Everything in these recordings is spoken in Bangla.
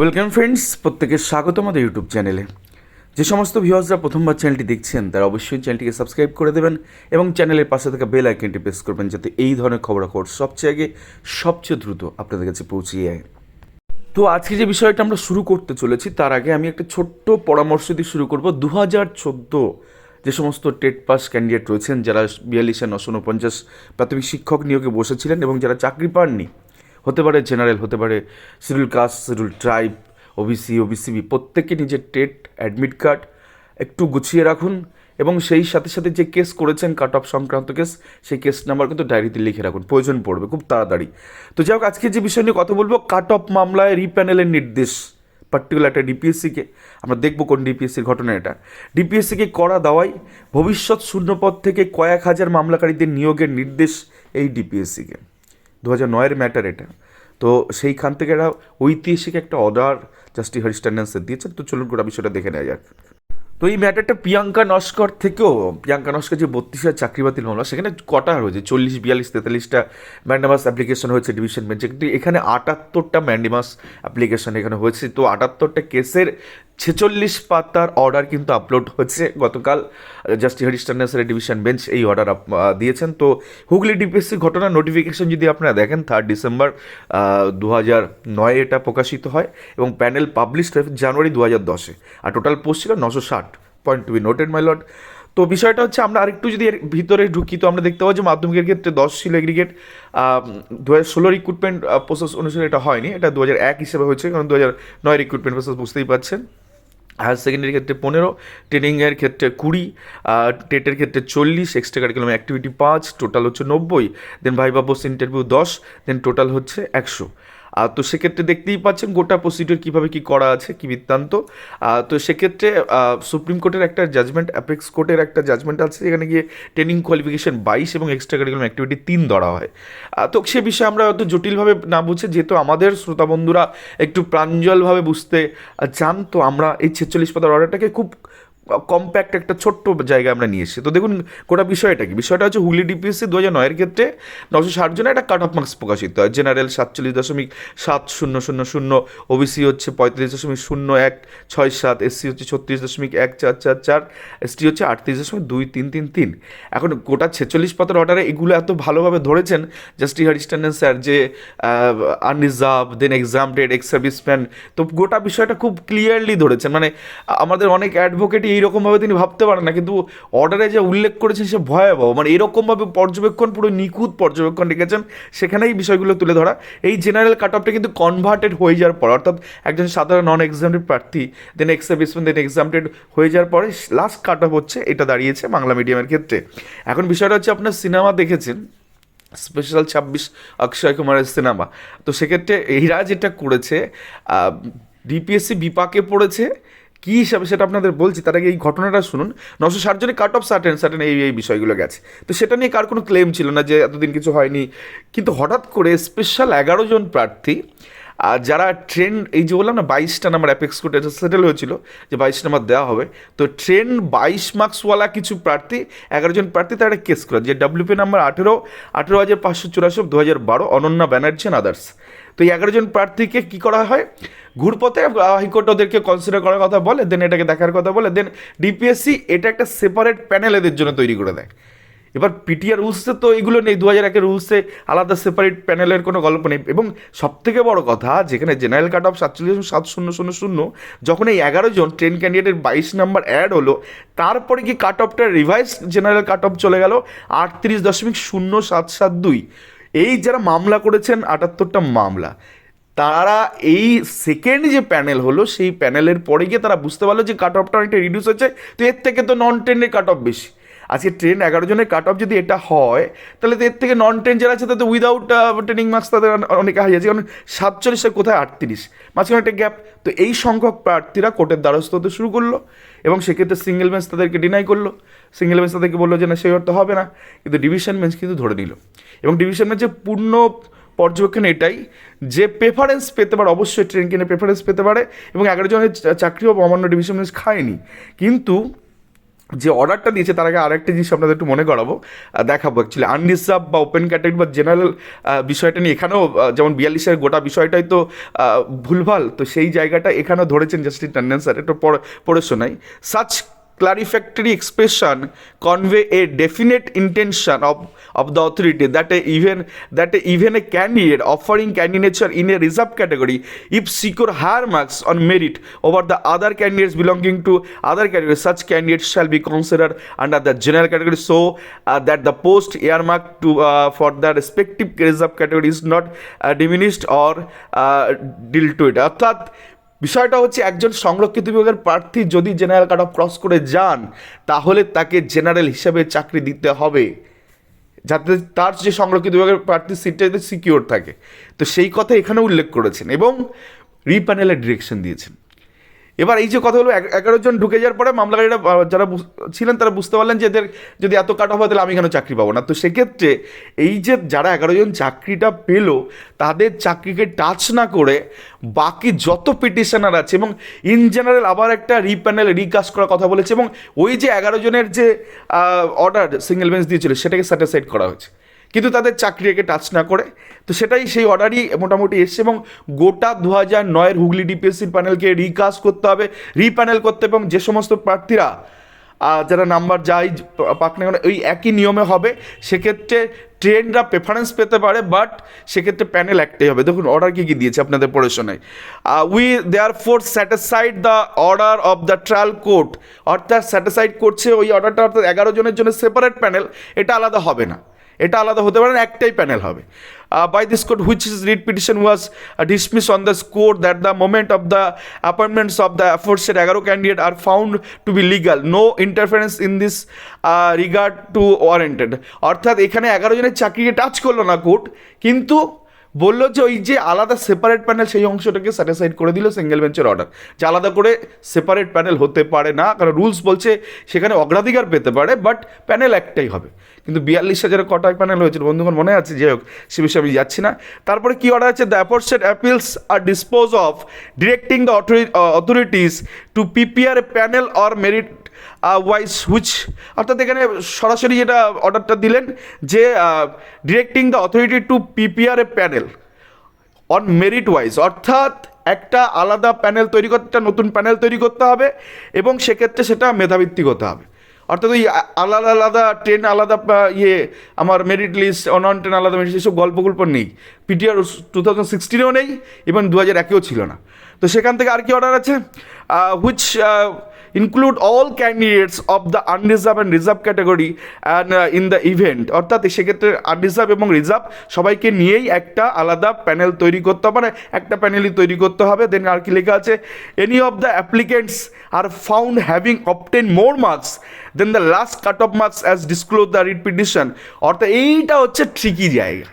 ওয়েলকাম ফ্রেন্ডস প্রত্যেকে স্বাগত আমাদের ইউটিউব চ্যানেলে যে সমস্ত ভিউয়ার্সরা প্রথমবার চ্যানেলটি দেখছেন, তারা অবশ্যই চ্যানেলটিকে সাবস্ক্রাইব করে দেবেন এবং চ্যানেলের পাশে থাকা বেল আইকনটি প্রেস করবেন যাতে এই ধরনের খবরাখবর সবচেয়ে আগে, সবচেয়ে দ্রুত আপনাদের কাছে পৌঁছে যায়। তো আজকে যে বিষয়টা আমরা শুরু করতে চলেছি, তার আগে আমি একটা ছোট্ট পরামর্শ দিয়ে শুরু করব। দু হাজার চোদ্দ যে সমস্ত টেট পাস ক্যান্ডিডেট রয়েছেন, যারা বিয়াল্লিশে নশো উনপঞ্চাশ প্রাথমিক শিক্ষক নিয়োগে বসেছিলেন এবং যারা চাকরি পাননি হতে পারে জেনারেল, হতে পারে schedule caste, schedule tribe OBC OBC B প্রত্যেকে নিজের টেট, অ্যাডমিট কার্ড একটু গুছিয়ে রাখুন এবং সেই সাথে সাথে যে কেস করেছেন কাট অফ সংক্রান্ত কেস, সেই কেস নাম্বার কিন্তু ডায়েরিতে লিখে রাখুন, প্রয়োজন পড়বে খুব তাড়াতাড়ি। তো যাই হোক, আজকে যে বিষয় নিয়ে কথা বলব, কাট অফ মামলায় রিপ্যানেলের নির্দেশ, পার্টিকুলার একটা ডিপিএসসিকে আমরা দেখব কোন ডিপিএসসির ঘটনা এটা। ডিপিএসসিকে করা দাওয়াই ভবিষ্যৎ শূন্যপদ থেকে কয়েক হাজার মামলাকারীদের নিয়োগের নির্দেশ এই ডিপিএসসিকে দু হাজার নয়ের ম্যাটার এটা। তো সেইখান থেকে একটা ঐতিহাসিক একটা অর্ডার জাস্টি হরিস্টান্ডেন্সের দিয়েছে তো চলুন গোটা বিষয়টা দেখে নেওয়া যাক। তো এই ম্যাটারটা প্রিয়াঙ্কা নস্কর থেকেও, প্রিয়াঙ্কা নস্কর যে বত্রিশ হাজার চাকরি বাতিল মামলা, সেখানে কটা হয়েছে? চল্লিশ, বিয়াল্লিশ, তেতাল্লিশটা ম্যান্ডামাস অ্যাপ্লিকেশন হয়েছে ডিভিশন বেঞ্চে কিন্তু এখানে আটাত্তরটা ম্যান্ডামাস অ্যাপ্লিকেশন এখানে হয়েছে। তো আটাত্তরটা কেসের ছেচল্লিশ পাতার অর্ডার কিন্তু আপলোড হচ্ছে গতকাল জাস্টিস জাস্টি হরিস্টান্ডার্সের ডিভিশন বেঞ্চ এই অর্ডার দিয়েছেন। তো হুগলি ডিপিএসসি ঘটনা নোটিফিকেশন যদি আপনারা দেখেন থার্ড ডিসেম্বর দু হাজার নয়ে এটা প্রকাশিত হয় এবং প্যানেল পাবলিশ জানুয়ারি দু হাজার দশে। আর টোটাল পোস্ট ছিল নশো ষাট। Point to be noted my lord তো বিষয়টা হচ্ছে আমরা আরেকটু যদি এর ভিতরে ঢুকি, তো আমরা দেখতে পাবো যে মাধ্যমিকের ক্ষেত্রে দশ ছিল এগ্রিগেট দু হাজার ষোলো রিক্রুটমেন্ট প্রসেস অনুসারে এটা হয়নি। এটা দু হাজার এক হিসেবে হয়েছে, কারণ দু হাজার নয় রিক্রুটমেন্ট প্রসেস বুঝতেই পারছেন হায়ার সেকেন্ডারির ক্ষেত্রে পনেরো ট্রেনিংয়ের ক্ষেত্রে কুড়ি টেটের ক্ষেত্রে চল্লিশ এক্সট্রা কারিকুলাম অ্যাক্টিভিটি পাঁচ টোটাল হচ্ছে নব্বই দেন ভাইবা পোস্ট ইন্টারভিউ দশ দেন টোটাল হচ্ছে একশো। তো সেক্ষেত্রে দেখতেই পাচ্ছেন গোটা প্রসিডিওর কীভাবে কী করা আছে, কী বৃত্তান্ত। তো সেক্ষেত্রে সুপ্রিম কোর্টের একটা জাজমেন্ট অ্যাপেক্স কোর্টের একটা জাজমেন্ট আছে, যেখানে গিয়ে ট্রেনিং কোয়ালিফিকেশন বাইশ এবং এক্সট্রা কারিকুলাম অ্যাক্টিভিটি তিন ধরা হয়। তো সে বিষয়ে আমরা অত জটিলভাবে না বুঝে, যেহেতু আমাদের শ্রোতা বন্ধুরা একটু প্রাঞ্জলভাবে বুঝতে চান, তো আমরা এই ছেচল্লিশ পাতার অর্ডারটাকে খুব কম্প্যাক্ট একটা ছোট্ট জায়গায় আমরা নিয়ে এসেছি। তো দেখুন, গোটা বিষয়টা কি? বিষয়টা হচ্ছে হুগলি ডিপিএসসি দু হাজার নয়ের ক্ষেত্রে নশো ষাট জনের একটা কাট অফ মার্কস প্রকাশিত হয়। জেনারেল সাতচল্লিশ দশমিক সাত শূন্য শূন্য শূন্য ওবিসি হচ্ছে পঁয়ত্রিশ দশমিক শূন্য এক ছয় সাত এসসি হচ্ছে ছত্রিশ দশমিক এক চার চার চার এসটি হচ্ছে আটত্রিশ দশমিক দুই তিন তিন। তিন এখন গোটা ছেচল্লিশ পাতার অর্ডারে এগুলো এত ভালোভাবে ধরেছেন জাস্টি হরিস্টান্ডেন স্যার যে unreserve then exam exempted ex service serviceman তো গোটা বিষয়টা খুব ক্লিয়ারলি ধরেছেন। মানে আমাদের অনেক অ্যাডভোকেটই এইরকমভাবে তিনি ভাবতে পারেন না, কিন্তু অর্ডারে যে উল্লেখ করেছেন সে ভয়াবহ। মানে এরকমভাবে পর্যবেক্ষণ, পুরো নিখুঁত পর্যবেক্ষণ রেখেছেন, সেখানেই বিষয়গুলো তুলে ধরা। এই জেনারেল কাট অফটা কিন্তু কনভার্টেড হয়ে যাওয়ার পর, অর্থাৎ একজন সাধারণ নন এক্সামটেড প্রার্থী দেন এক্স দেন এক্সামটেড হয়ে যাওয়ার পরে লাস্ট কাট অফ হচ্ছে, এটা দাঁড়িয়েছে বাংলা মিডিয়ামের ক্ষেত্রে। এখন বিষয়টা হচ্ছে আপনার সিনেমা দেখেছেন স্পেশাল ছাব্বিশ অক্ষয় কুমারের সিনেমা। তো সেক্ষেত্রে এরা যেটা করেছে ডিপিএসসি বিপাকে পড়েছে কী হিসাবে সেটা আপনাদের বলছি, তার আগে এই ঘটনাটা শুনুন। নশো ষাট কাট অফ সার্টেন সার্টেন এই এই বিষয়গুলো গেছে। তো সেটা নিয়ে কার কোনো ক্লেম ছিল না যে এতদিন কিছু হয়নি? কিন্তু হঠাৎ করে স্পেশাল এগারো জন প্রার্থী আর যারা ট্রেন এই যে বললাম না, বাইশটা নাম্বার অ্যাপেক্স কোর্টে সেটেল হয়েছিল, যে বাইশ নাম্বার দেওয়া হবে। তো ট্রেন বাইশ মার্কসওয়ালা কিছু প্রার্থী, এগারো জন প্রার্থী তারা কেস করে যে ডাব্লিউপি নাম্বার আঠেরো আঠেরো হাজার পাঁচশো চুরাশি, দু হাজার বারো, অনন্যা ব্যানার্জি অ্যান্ড আদার্স তো এই এগারো জন প্রার্থীকে কী করা হয়? ঘুরপথে হাইকোর্ট ওদেরকে কনসিডার করার কথা বলে দেন এটাকে দেখার কথা বলে দেন ডিপিএসসি এটা একটা সেপারেট প্যানেল এদের জন্য তৈরি করে দেয়। এবার পিটিআর রুলসে তো এগুলো নেই দু হাজার একের রুলসে আলাদা সেপারেট প্যানেলের কোনো গল্প নেই। এবং সব থেকে বড় কথা, যেখানে জেনারেল কাট অফ সাতচল্লিশ সাত শূন্য শূন্য শূন্য, যখন এই এগারো জন ট্রেন ক্যান্ডিডেটের বাইশ নাম্বার অ্যাড হলো, তারপরে কি কাট অফটা রিভাইস জেনারেল কাট অফ চলে গেল আটত্রিশ দশমিক শূন্য সাত সাত দুই। এই যারা মামলা করেছেন, আটাত্তরটা মামলা, তারা এই সেকেন্ড যে প্যানেল হলো, সেই প্যানেলের পরে গিয়ে তারা বুঝতে পারল যে কাট অফটা অনেকটা রিডিউস হচ্ছে তো এর থেকে তো নন টেনের কাট অফ বেশি। আজকে ট্রেন এগারো জনের কাট অফ যদি এটা হয়, তাহলে এর থেকে নন ট্রেন যারা আছে তাদের উইদাউট ট্রেনিং মার্কস তাদের অনেক হাই আছে। কারণ সাতচল্লিশের কোথায় আটত্রিশ? মাঝখানে একটা গ্যাপ তো এই সংখ্যক প্রার্থীরা কোর্টের দ্বারস্থ হতে শুরু করল এবং সেক্ষেত্রে সিঙ্গেল বেঞ্চ তাদেরকে ডিনাই করল। সিঙ্গেল বেঞ্চ তাদেরকে বলল যে, না, সেই অর্থ হবে না। কিন্তু ডিভিশন বেঞ্চ কিন্তু ধরে নিল। এবং ডিভিশন বেঞ্চে পূর্ণ পর্যবেক্ষণ এটাই যে প্রেফারেন্স পেতে পারে, অবশ্যই ট্রেন কিনে প্রেফারেন্স পেতে পারে এবং এগারো জনের চাকরিও অমান্য ডিভিশন বেঞ্চ খায়নি। কিন্তু যে অর্ডারটা দিয়েছে, তার আগে আরেকটা জিনিস আপনাদের একটু মনে করাবো দেখাবো অ্যাকচুয়ালি আনরিজার্ভ বা ওপেন ক্যাটাগরি বা জেনারেল বিষয়টা নিয়ে এখানেও যেমন বিয়াল্লিশের গোটা বিষয়টাই তো ভুলভাল, তো সেই জায়গাটা এখানেও ধরেছেন জাস্টিস টান্ডেন স্যার একটু পড়ে শোনাই। Such clarifactory expression convey a definite intention of, of the authority that a even that a, even a candidate offering candidature in a reserved category if secure higher marks on merit over the other candidates belonging to other categories such candidates shall be considered under the general category so uh, that the post earmarked to uh, for the respective reserved category is not uh, diminished or uh, dealt to it অর্থাৎ বিষয়টা হচ্ছে একজন সংরক্ষিত বিভাগের প্রার্থী যদি জেনারেল কাট অফ ক্রস করে যান, তাহলে তাকে জেনারেল হিসাবে চাকরি দিতে হবে। যাতে তার যে সংরক্ষিত বিভাগের প্রার্থী সিটটা যাতে সিকিওর থাকে। তো সেই কথা এখানে উল্লেখ করেছেন এবং রিপ্যানেলের ডিরেকশন দিয়েছেন। এবার এই যে কথাগুলো এগ- এগারো জন ঢুকে যাওয়ার পরে মামলাকারীরা যারা ছিলেন তারা বুঝতে পারলেন যে এদের যদি এত কাট হয়, তাহলে আমি কেন চাকরি পাবো না? তো সেক্ষেত্রে এই যে যারা এগারো জন চাকরিটা পেল, তাদের চাকরিকে টাচ না করে বাকি যত পিটিশনার আছে এবং ইন জেনারেল আবার একটা রিপ্যানেল রিকাস্ট করার কথা বলেছে এবং ওই যে এগারো জনের যে অর্ডার সিঙ্গেল বেঞ্চ দিয়েছিল, সেটাকে স্যাটিসফাইড করা হয়েছে। কিন্তু তাদের চাকরিকে টাচ না করে। তো সেটাই সেই অর্ডারই মোটামুটি এসছে এবং গোটা দু হাজার নয়ের হুগলি ডিপিএসসির প্যানেলকে রিকাস্ট করতে হবে রিপ্যানেল করতে হবে এবং যে সমস্ত প্রার্থীরা যারা নাম্বার যাই পাক না ওই একই নিয়মে হবে। সেক্ষেত্রে ট্রেনরা প্রেফারেন্স পেতে পারে বাট সেক্ষেত্রে প্যানেল একটাই হবে। দেখুন অর্ডার কী কী দিয়েছে আপনাদের পড়ে শোনায় we therefore satisfied the order of the trial court অর্থাৎ স্যাটিসফাইড করছে ওই অর্ডারটা অর্থাৎ এগারো জনের জন্য সেপারেট প্যানেল এটা আলাদা হবে না। এটা আলাদা হতে পারে না, একটাই প্যানেল হবে। By this court which is writ petition was dismiss on the score that the moment of the appointments of the aforesaid এগারো candidate are found to be legal no interference in this regard to warranted অর্থাৎ এখানে এগারো জনের চাকরিকে টাচ করল না কোর্ট কিন্তু বলল যে ওই যে আলাদা সেপারেট প্যানেল সেই অংশটাকে স্যাটিসফাইড করে দিল সিঙ্গেল বেঞ্চের অর্ডার যে আলাদা করে সেপারেট প্যানেল হতে পারে না, কারণ রুলস বলছে সেখানে অগ্রাধিকার পেতে পারে বাট প্যানেল একটাই হবে। কিন্তু বিয়াল্লিশ হাজারের কটায় প্যানেল হয়েছিল, বন্ধুগণ, মনে আছে? যাই হোক, সে বিষয়ে আমি যাচ্ছি না। তারপরে কি অর্ডার আছে? The aforesaid appeals are dispose of directing the authorities to prepare a panel or merit wise which অর্থাৎ এখানে সরাসরি যেটা অর্ডারটা দিলেন, যে directing the authority to prepare a panel on merit wise অর্থাৎ একটা আলাদা প্যানেল তৈরি করতে, একটা নতুন প্যানেল তৈরি করতে হবে, এবং সেক্ষেত্রে সেটা মেধাভিত্তিক হতে হবে। অর্থাৎ ওই আলাদা আলাদা ট্রেন আলাদা ইয়ে আমার মেরিট লিস্ট অনন টেন আলাদা মেরিট এসব গল্প গল্প নেই পিটিআর টু থাউজেন্ড সিক্সটিনেও নেই এবং দু হাজার একেও ছিল না। তো সেখান থেকে আর কি অর্ডার আছে? Which include all candidates of the unreserve and reserve category and in the event অর্থাৎ সেক্ষেত্রে আনরিজার্ভ এবং রিজার্ভ সবাইকে নিয়েই একটা আলাদা প্যানেল তৈরি করতে হবে। মানে একটা প্যানেলই তৈরি করতে হবে। দেন আর কি লেখা আছে? Any of the applicants are found having obtain more marks than the last cut off marks as disclose the writ petition অর্থাৎ এইটা হচ্ছে ট্রিকি জায়গা।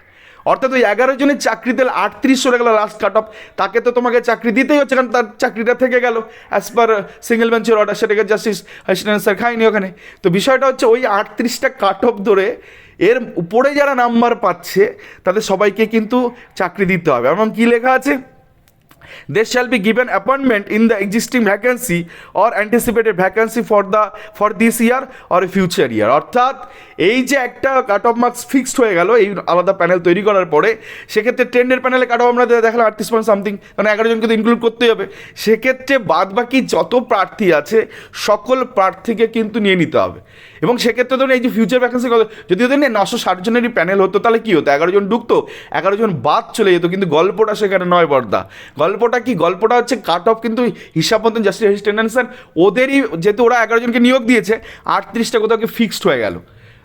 অর্থাৎ ওই এগারো জনের চাকরি দিলে আটত্রিশ চলে গেলো লাস্ট কাট অফ তাকে তো তোমাকে চাকরি দিতেই হচ্ছে, কারণ তার চাকরিটা থেকে গেল। অ্যাজ পার সিঙ্গেল বেঞ্চের অর্ডার সেটাকে জাস্টিস হাসিনান স্যার খায়নি ওখানে। তো বিষয়টা হচ্ছে ওই আটত্রিশটা কাট অফ ধরে এর উপরে যারা নাম্বার পাচ্ছে, তাদের সবাইকে কিন্তু চাকরি দিতে হবে। এবং কী লেখা আছে? There shall be given appointment in the existing vacancy or anticipated vacancy for the, for this year or a future অর্থাৎ এই যে একটা কাট অফ মার্কস ফিক্সড হয়ে গেল, এই আলাদা প্যানেল তৈরি করার পরে সেক্ষেত্রে ট্রেন্ডের প্যানেলে কাট অফ আমরা দেখালাম আটত্রিশ পয়েন্ট সামথিং কারণ এগারো জনকে তো ইনক্লুড করতেই হবে। সেক্ষেত্রে বাদ বাকি যত প্রার্থী আছে, সকল প্রার্থীকে কিন্তু নিয়ে নিতে হবে। এবং সেক্ষেত্রে ধরুন এই যে ফিউচার ভ্যাকেন্সি কত, যদি ধরুন নশো ষাট জনেরই প্যানেল হতো, তাহলে কী হতো? এগারো জন ঢুকতো, এগারো জন বাদ চলে যেত, কিন্তু গল্পটা সেখানে নয় বর্দা গল্পটা কি? গল্পটা হচ্ছে কাট অফ কিন্তু হিসাব মতন জাস্টিস টেন্ডেন্স ওদেরই যেহেতু ওরা এগারো জনকে নিয়োগ দিয়েছে, আটত্রিশটা কোথাও ফিক্সড হয়ে গেল।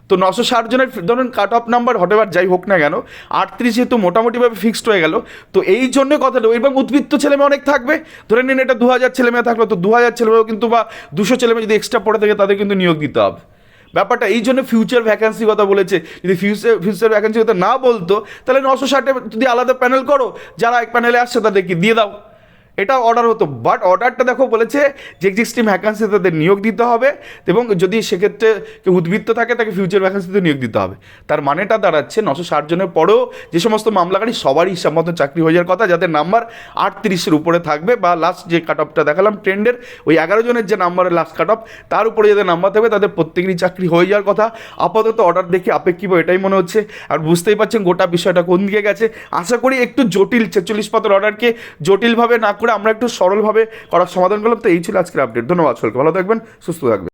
তো নশো ষাট জনের ধরুন কাট অফ নাম্বার হটেবার যাই হোক না কেন, আটত্রিশ যেহেতু মোটামুটিভাবে ফিক্সড হয়ে গেল, তো এই জন্য কথাটা এবং উদ্বৃত্ত ছেলেমেয়ে অনেক থাকবে। ধরে নিন এটা দু হাজার ছেলেমেয়ে থাকল, তো দু হাজার ছেলেমেয়েও কিন্তু বা দুশো ছেলেমেয়ে যদি এক্সট্রা পড়ে থাকে, তাদের কিন্তু নিয়োগ দিতে হবে। ব্যাপারটা, এই জন্য ফিউচার ভ্যাকান্সি কথা বলেছে। যদি ফিউচার ফিউচার ভ্যাকান্সি কথা না বলতো, তাহলে নশো ষাটে যদি আলাদা প্যানেল করো, যারা এক প্যানেলে আসছে তাদেরকে দিয়ে দাও। এটা অর্ডার হতো বাট অর্ডারটা দেখো বলেছে যে এক্সিস্টিং ভ্যাকান্সি তাদের নিয়োগ দিতে হবে এবং যদি সেক্ষেত্রে কেউ উদ্বৃত্ত থাকে তাকে ফিউচার ভ্যাকান্সিতে নিয়োগ দিতে হবে। তার মানেটা দাঁড়াচ্ছে নশো ষাট জনের পরেও যে সমস্ত মামলাকারী সবারই হিসাব মতো চাকরি হয়ে যাওয়ার কথা, যাদের নাম্বার আটত্রিশের উপরে থাকবে বা লাস্ট যে কাট অফটা দেখালাম ট্রেন্ডের ওই এগারো জনের যে নাম্বারের লাস্ট কাট অফ তার উপরে যাদের নাম্বার থাকবে তাদের প্রত্যেকেরই চাকরি হয়ে যাওয়ার কথা। আপাতত অর্ডার দেখে আপেক্ষিক এটাই মনে হচ্ছে। আর বুঝতেই পারছেন গোটা বিষয়টা কোন দিকে গেছে। আশা করি একটু জটিল, ছেচল্লিশ পাতার অর্ডারকে জটিলভাবে না করে আমরা একটু সরলভাবে করার সমাধান করলাম। তো এই ছিল আজকের আপডেট ধন্যবাদ সকলকে। ভালো থাকবেন, সুস্থ থাকবেন।